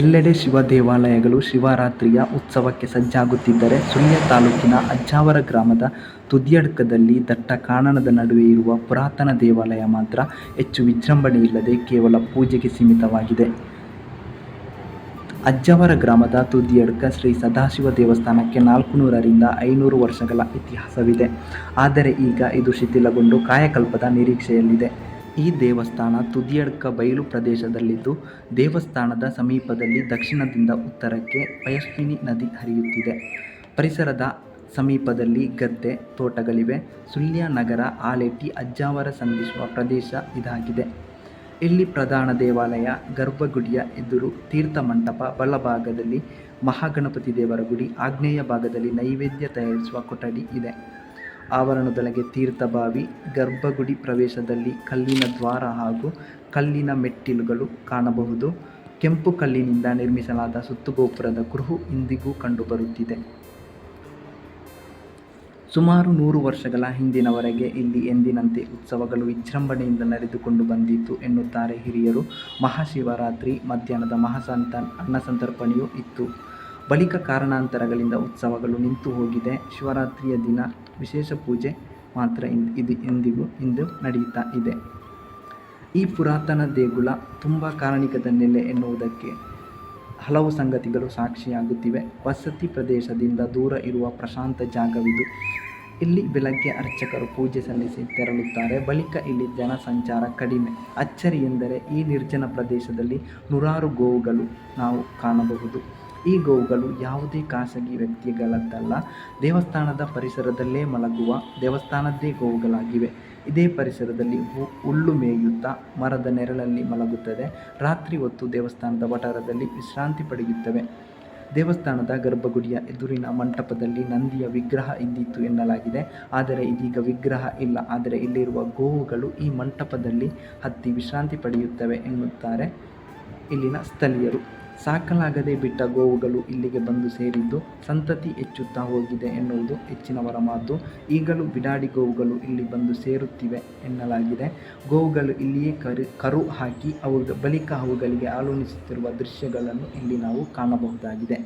ಎಲ್ಲೆಡೆ ಶಿವ ದೇವಾಲಯಗಳು ಶಿವರಾತ್ರಿಯ ಉತ್ಸವಕ್ಕೆ ಸಜ್ಜಾಗುತ್ತಿದ್ದರೆ ಸುಳ್ಯ ತಾಲೂಕಿನ ಅಜ್ಜಾವರ ಗ್ರಾಮದ ತುದಿಯಡ್ಕದಲ್ಲಿ ದಟ್ಟ ಕಾಣನದ ನಡುವೆ ಇರುವ ಪುರಾತನ ದೇವಾಲಯ ಮಾತ್ರ ಹೆಚ್ಚು ವಿಜೃಂಭಣೆಯಿಲ್ಲದೆ ಕೇವಲ ಪೂಜೆಗೆ ಸೀಮಿತವಾಗಿದೆ. ಅಜ್ಜಾವರ ಗ್ರಾಮದ ತುದಿಯಡ್ಕ ಶ್ರೀ ಸದಾಶಿವ ದೇವಸ್ಥಾನಕ್ಕೆ ನಾಲ್ಕುನೂರರಿಂದ ಐನೂರು ವರ್ಷಗಳ ಇತಿಹಾಸವಿದೆ. ಆದರೆ ಈಗ ಇದು ಶಿಥಿಲಗೊಂಡು ಕಾಯಕಲ್ಪದ ನಿರೀಕ್ಷೆಯಲ್ಲಿದೆ. ಈ ದೇವಸ್ಥಾನ ತುದಿಯಡ್ಕ ಬಯಲು ಪ್ರದೇಶದಲ್ಲಿದ್ದು, ದೇವಸ್ಥಾನದ ಸಮೀಪದಲ್ಲಿ ದಕ್ಷಿಣದಿಂದ ಉತ್ತರಕ್ಕೆ ಪಯಸ್ವಿನಿ ನದಿ ಹರಿಯುತ್ತಿದೆ. ಪರಿಸರದ ಸಮೀಪದಲ್ಲಿ ಗದ್ದೆ, ತೋಟಗಳಿವೆ. ಸುಳ್ಯ ನಗರ, ಆಲೆಟ್ಟಿ ಅಜ್ಜಾವರ ಸಂಧಿಸುವ ಪ್ರದೇಶ ಇದಾಗಿದೆ. ಇಲ್ಲಿ ಪ್ರಧಾನ ದೇವಾಲಯ, ಗರ್ಭಗುಡಿಯ ಎದುರು ತೀರ್ಥ ಮಂಟಪ ಬಲಭಾಗದಲ್ಲಿ ಮಹಾಗಣಪತಿ ದೇವರ ಗುಡಿ, ಆಗ್ನೇಯ ಭಾಗದಲ್ಲಿ ನೈವೇದ್ಯ ತಯಾರಿಸುವ ಕೊಠಡಿ ಇದೆ. ಆವರಣದೊಳಗೆ ತೀರ್ಥಬಾವಿ, ಗರ್ಭಗುಡಿ ಪ್ರವೇಶದಲ್ಲಿ ಕಲ್ಲಿನ ದ್ವಾರ ಹಾಗೂ ಕಲ್ಲಿನ ಮೆಟ್ಟಿಲುಗಳು ಕಾಣಬಹುದು. ಕೆಂಪು ಕಲ್ಲಿನಿಂದ ನಿರ್ಮಿಸಲಾದ ಸುತ್ತುಗೋಪುರದ ಕುರುಹು ಇಂದಿಗೂ ಕಂಡುಬರುತ್ತಿದೆ. ಸುಮಾರು ನೂರು ವರ್ಷಗಳ ಹಿಂದಿನವರೆಗೆ ಇಲ್ಲಿ ಎಂದಿನಂತೆ ಉತ್ಸವಗಳು ವಿಜೃಂಭಣೆಯಿಂದ ನಡೆದುಕೊಂಡು ಬಂದಿತ್ತು ಎನ್ನುತ್ತಾರೆ ಹಿರಿಯರು. ಮಹಾಶಿವರಾತ್ರಿ ಮಧ್ಯಾಹ್ನದ ಮಹಾಸಂತ ಅನ್ನಸಂತರ್ಪಣೆಯೂ ಇತ್ತು. ಬಳಿಕ ಕಾರಣಾಂತರಗಳಿಂದ ಉತ್ಸವಗಳು ನಿಂತು ಹೋಗಿದೆ ಶಿವರಾತ್ರಿಯ ದಿನ ವಿಶೇಷ ಪೂಜೆ ಮಾತ್ರ ಇದು ಎಂದಿಗೂ ಇಂದು ನಡೆಯುತ್ತಾ ಇದೆ. ಈ ಪುರಾತನ ದೇಗುಲ ತುಂಬ ಕಾರಣಿಕದ ನೆಲೆ ಎನ್ನುವುದಕ್ಕೆ ಹಲವು ಸಂಗತಿಗಳು ಸಾಕ್ಷಿಯಾಗುತ್ತಿವೆ. ವಸತಿ ಪ್ರದೇಶದಿಂದ ದೂರ ಇರುವ ಪ್ರಶಾಂತ ಜಾಗವಿದು. ಇಲ್ಲಿ ಬೆಳಗ್ಗೆ ಅರ್ಚಕರು ಪೂಜೆ ಸಲ್ಲಿಸಿ ತೆರಳುತ್ತಾರೆ. ಬಳಿಕ ಇಲ್ಲಿ ಜನಸಂಚಾರ ಕಡಿಮೆ. ಅಚ್ಚರಿ ಎಂದರೆ ಈ ನಿರ್ಜನ ಪ್ರದೇಶದಲ್ಲಿ ನೂರಾರು ಗೋವುಗಳು ನಾವು ಕಾಣಬಹುದು. ಈ ಗೋವುಗಳು ಯಾವುದೇ ಖಾಸಗಿ ವ್ಯಕ್ತಿಗಳದ್ದಲ್ಲ. ದೇವಸ್ಥಾನದ ಪರಿಸರದಲ್ಲೇ ಮಲಗುವ ದೇವಸ್ಥಾನದ್ದೇ ಗೋವುಗಳಾಗಿವೆ. ಇದೇ ಪರಿಸರದಲ್ಲಿ ಹುಲ್ಲು ಮೇಯುತ್ತಾ ಮರದ ನೆರಳಲ್ಲಿ ಮಲಗುತ್ತದೆ. ರಾತ್ರಿ ಹೊತ್ತು ದೇವಸ್ಥಾನದ ವಠಾರದಲ್ಲಿ ವಿಶ್ರಾಂತಿ ಪಡೆಯುತ್ತವೆ. ದೇವಸ್ಥಾನದ ಗರ್ಭಗುಡಿಯ ಎದುರಿನ ಮಂಟಪದಲ್ಲಿ ನಂದಿಯ ವಿಗ್ರಹ ಇದ್ದಿತ್ತು ಎನ್ನಲಾಗಿದೆ. ಆದರೆ ಇದೀಗ ವಿಗ್ರಹ ಇಲ್ಲ. ಆದರೆ ಇಲ್ಲಿರುವ ಗೋವುಗಳು ಈ ಮಂಟಪದಲ್ಲಿ ಹತ್ತಿ ವಿಶ್ರಾಂತಿ ಪಡೆಯುತ್ತವೆ ಎನ್ನುತ್ತಾರೆ ಇಲ್ಲಿನ ಸ್ಥಳೀಯರು. ಸಾಕಲಾಗದೆ ಬಿಟ್ಟ ಗೋವುಗಳು ಇಲ್ಲಿಗೆ ಬಂದು ಸೇರಿದ್ದು, ಸಂತತಿ ಹೆಚ್ಚುತ್ತಾ ಹೋಗಿದೆ ಎನ್ನುವುದು ಹೆಚ್ಚಿನವರ ಮಾತು. ಈಗಲೂ ಬಿಡಾಡಿ ಗೋವುಗಳು ಇಲ್ಲಿ ಬಂದು ಸೇರುತ್ತಿವೆ ಎನ್ನಲಾಗಿದೆ. ಗೋವುಗಳು ಇಲ್ಲಿಯೇ ಕರು ಹಾಕಿ ಬಳಿಕ ಅವುಗಳಿಗೆ ಹಾಲುಣಿಸುತ್ತಿರುವ ದೃಶ್ಯಗಳನ್ನು ಇಲ್ಲಿ ನಾವು ಕಾಣಬಹುದಾಗಿದೆ.